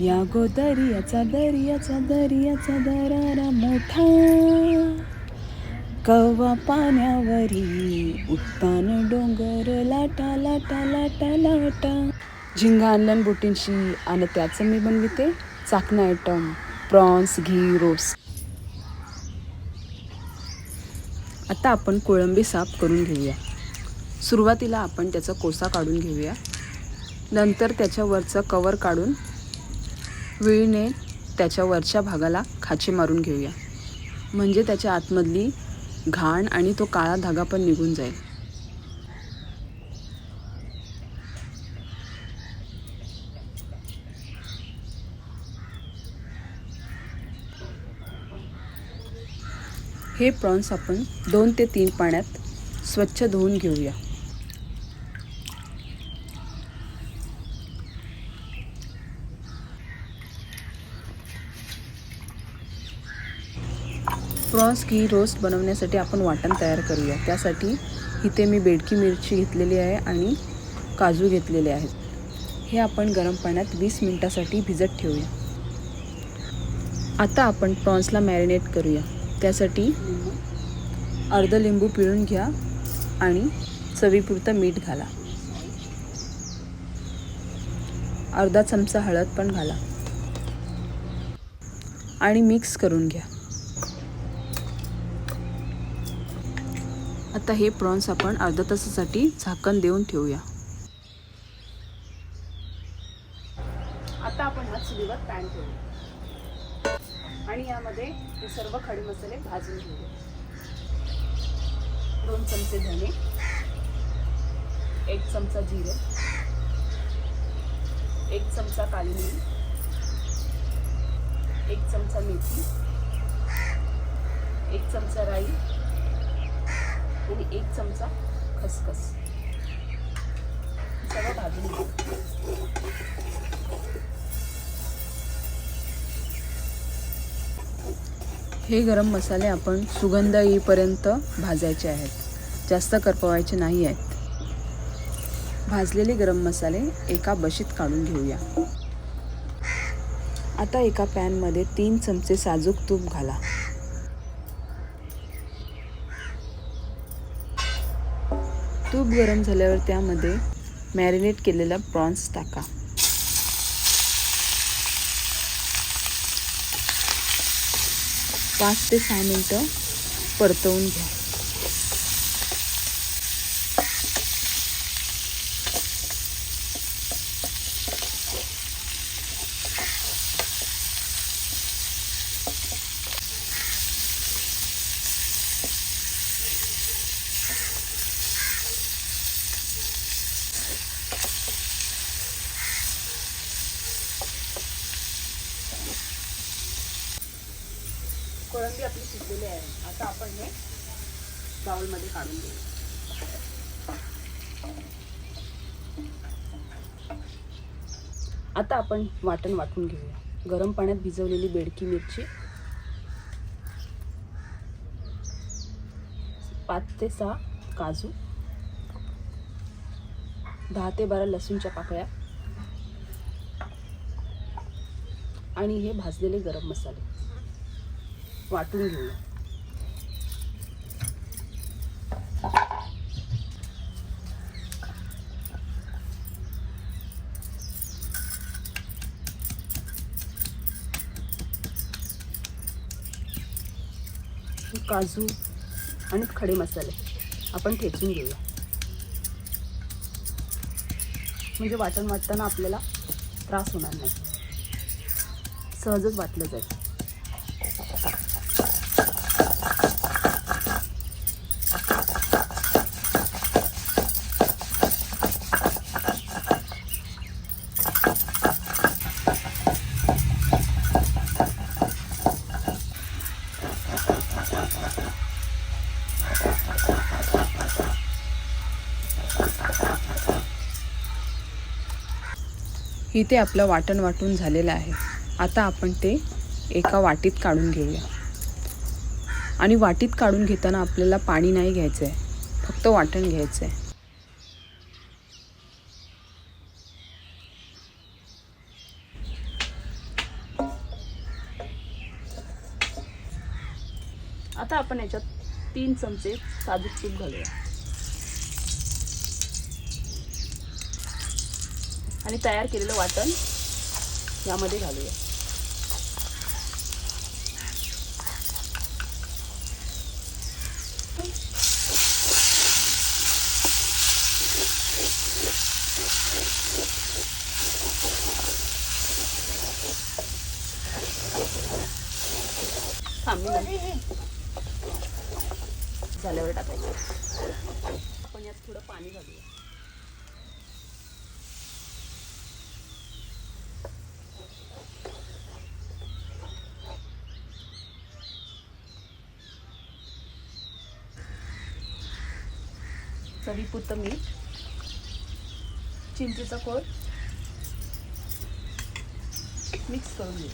या गो दर्याचा दर्याचा दरारा मोठा. कवा पाण्यावरी उत्तान डोंगर लाटा लाटा लाटा लाटा. झिंगा आणलं बोटींशी आणि त्याचं मी बनविते चाकणा आयटम प्रॉन्स घी रोस. आता आपण कोळंबी साफ करून घेऊया. सुरुवातीला आपण त्याचा कोसा काढून घेऊया. नंतर त्याच्यावरचं कवर काढून विळीने त्याच्या वरच्या भागाला खाचे मारून घेऊया. म्हणजे त्याच्या आतमधली घाण आणि तो काळा धागा पण निघून जाईल. हे प्रॉन्स आपण दोन ते तीन पाण्यात स्वच्छ धुवून घेऊया. प्रॉन्स घी रोस्ट बनवण्यासाठी आपण वाटण तयार करूया. त्यासाठी इथे मी बेडकी मिरची घेतलेली आहे आणि काजू घेतलेले आहेत. हे आपण गरम पाण्यात वीस मिनटासाठी भिजत ठेवूया. आता आपण प्रॉन्सला मॅरिनेट करूया. त्यासाठी अर्ध लिंबू पिळून घ्या आणि चवीपुरतं मीठ घाला. अर्धा चमचा हळद पण घाला. आणि मिक्स करून घ्या. आता हे प्रॉन्स आपण अर्धा तासासाठी झाकण देऊन ठेवूया. आता आपण हा चुलीवर पॅन ठेवू आणि यामध्ये हे सर्व खडे मसाले भाजून घेऊ दोन चमचे धने एक चमचा जिरे एक चमचा काली मिरी एक चमचा मेथी एक चमचा राई आणि एक चमचा खसखस. सगळं भाजून हे गरम मसाले आपण सुगंध येईपर्यंत भाजायचे आहेत. जास्त करपवायचे नाही आहेत. भाजलेले गरम मसाले एका बशीत काढून घेऊया. आता एका पॅनमध्ये तीन चमचे साजूक तूप घाला. तूप गरम झाल्यावर त्यामध्ये मॅरिनेट केलेला प्रॉन्स टाका. पाच ते सहा मिनटं परतवून घ्या. कोळंबी आपली शिजलेली आहे. आता आपण हे बाउलमध्ये काढून घेऊ. आता आपण वाटण वाटून घेऊया. गरम पाण्यात भिजवलेली बेडकी मिरची पाच ते सहा काजू दहा ते बारा लसूणच्या पाकळ्या आणि हे भाजलेले गरम मसाले. वाटून घेऊया काजू आणि खडे मसाले आपण ठेचून घेऊया. म्हणजे वाटण वाटताना आपल्याला त्रास होणार नाही. सहजच वाटलं जाईल. इथे आपलं वाटण वाटून झालेलं आहे. आता आपण ते एका वाटीत काढून घेऊया. आणि वाटीत काढून घेताना आपल्याला पाणी नाही घ्यायचं आहे फक्त वाटण घ्यायचं आहे आता आपण याच्यात तीन चमचे साधू तूप घालूया. आणि तयार केलेलं वाटण यामध्ये घालूया. झाल्यावर टाकायचं. आपण यात थोडं पाणी घालूया. चवीपुरतं मीठ चिंचेचा कोळ मिक्स करून घेऊ.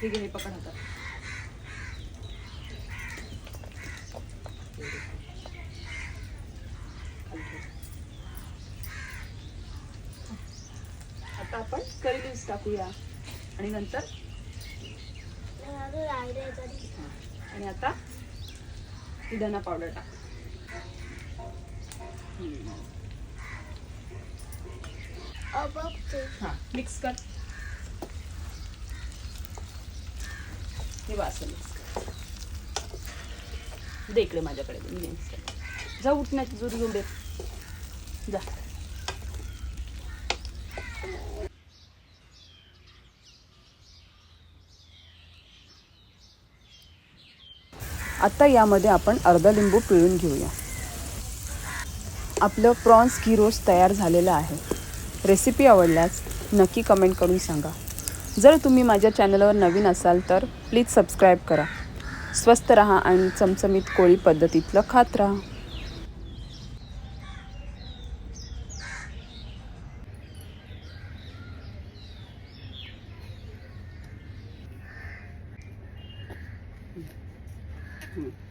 हे घे पकड हातात आता आपण करी लिव्स टाकूया. आणि नंतर आणि आता धना पावडर टाक. हां हा मिक्स कर. हे असं मिक्स दे इकडे माझ्याकडे जा उठण्याची जोरी घेऊन दे. जा. आत्ता यामध्ये आपण अर्धा लिंबू पिळून घेऊया. आपलं प्रॉन्स घी रोस्ट तयार झालेलं आहे. रेसिपी आवडल्यास नक्की कमेंट करून सांगा. जर तुम्ही माझ्या चॅनलवर नवीन असाल तर प्लीज सबस्क्राईब करा. स्वस्त रहा आणि चमचमीत कोळी पद्धतीतलं खात राहा. Hmm.